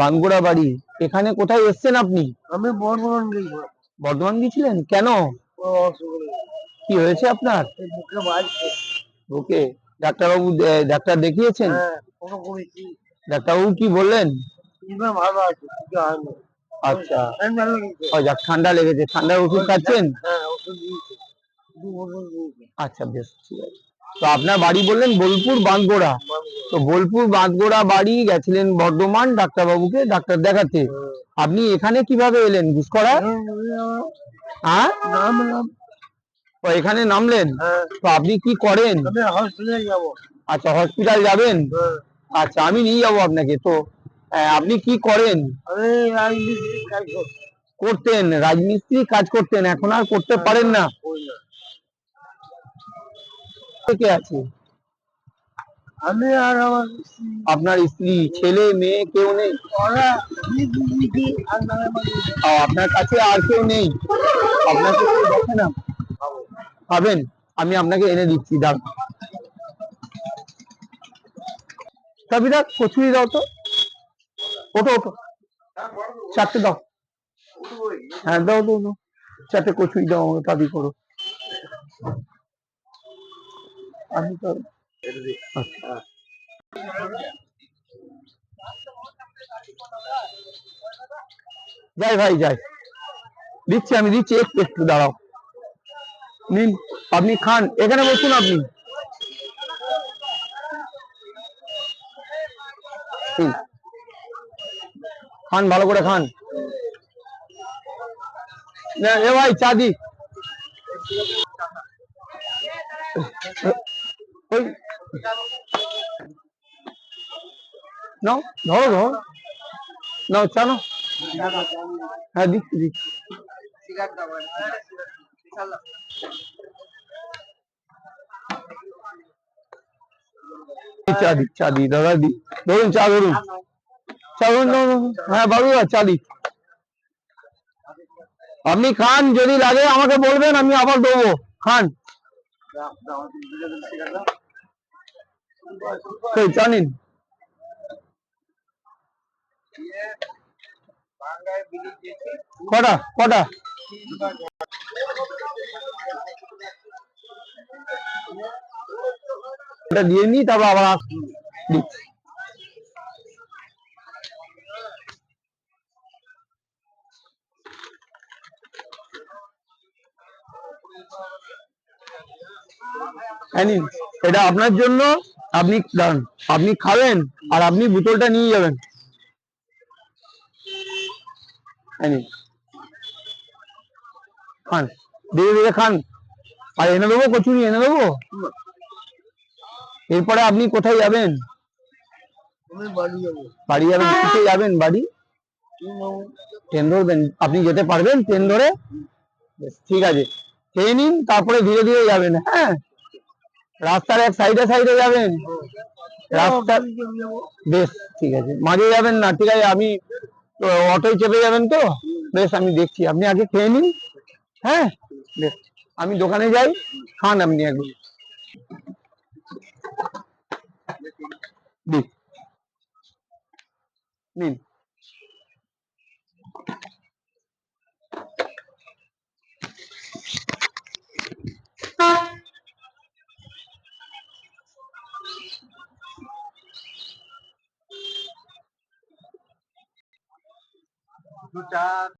বাঙ্গুড়া বাড়ি। এখানে কোথায় এসেছেন আপনি? আমি বর্ধমান গেছিলাম বর্ধমান গেছিলেন কেন? কি হয়েছে আপনার? ওকে ডাক্তারবাবু ডাক্তার দেখিয়েছেন? হ্যাঁ ডাক্তারবাবু কি বললেন? এবার ভালো আছে আচ্ছা। ঠান্ডা লেগেছে। ঠান্ডা লেগেছে। ঠান্ডার ওষুধ খাচ্ছেন? হ্যাঁ আচ্ছা বেশ ঠিক আছে। তো আপনার বাড়ি বললেন বোলপুর বাঁধগোড়া তো বোলপুর বাঁধগোড়া বাড়ি গেছিলেন বর্ধমান ডাক্তারবাবুকে ডাক্তার দেখাতে। আপনি এখানে কীভাবে এলেন? ঘুষকরা হ্যাঁ নাম এখানে নামলেন? হ্যাঁ। তো আপনি কি করেন? আচ্ছা হসপিটাল যাবেন? হ্যাঁ। আচ্ছা আমি নিয়ে যাব আপনাকে। তো আপনি কি করেন? করতেন রাজমিস্ত্রি কাজ করতেন এখন আর করতে পারেন না। করি না। কে আছে? আমি আর আমার আপনার স্ত্রী ছেলে মেয়ে কেউ নেই? আপনার কাছে আর কেউ নেই? আপনাকে কেউ দেখে না? পাবেন। আমি আপনাকে এনে দিচ্ছি দাও কবিরা কচুরি দাও তো। ওটো ওটো চারটে দাও। হ্যাঁ দাও দাও দাও। চারটে কচুরি দাও আমাকে দাবি করো। আমি তো যাই ভাই যাই। দিচ্ছি আমি দিচ্ছি একটু একটু দাঁড়াও। নিন আপনি খান এখানে বসুন আপনি। খান ভালো করে খান। এ ভাই চা দি। ওই নাও ধরো ধরো নাও চা নাও হ্যাঁ দিচ্ছি দিচ্ছি চা দি চা দি দাদা দি ধরুন চা ধরুন চা ধরুন ধরুন, ধরুন। হ্যাঁ বাবু চা দি আপনি খান যদি লাগে আমাকে বলবেন আমি আবার দেবো খান চা কটা কটা এটা দিয়ে নি তারপর আবার এটা আপনার জন্য। আপনি দাঁড়ান আপনি খাবেন আর আপনি বোতলটা নিয়ে যাবেন। খান ধীরে ধীরে খান। আর এনে দেবো কচুরি এনে দেবো? এরপরে আপনি কোথায় যাবেন? বাড়ি যাবেন কিসে যাবেন বাড়ি? ট্রেন ধরবেন আপনি যেতে পারবেন ট্রেন ধরে? ঠিক আছে। খেয়ে নিন তারপরে ধীরে ধীরে যাবেন হ্যাঁ? রাস্তার এক সাইডে সাইডে যাবেন? যাব বেশ, ঠিক আছে। মাঝে যাবেন না, ঠিক আছে। আমি অটোয় চেপে যাবেন তো? বেশ, আমি দেখছি। আপনি আগে খেয়ে নিন। হ্যাঁ? বেশ, আমি দোকানে যাই। খান আপনি একবার। দিন। নিন। দু চা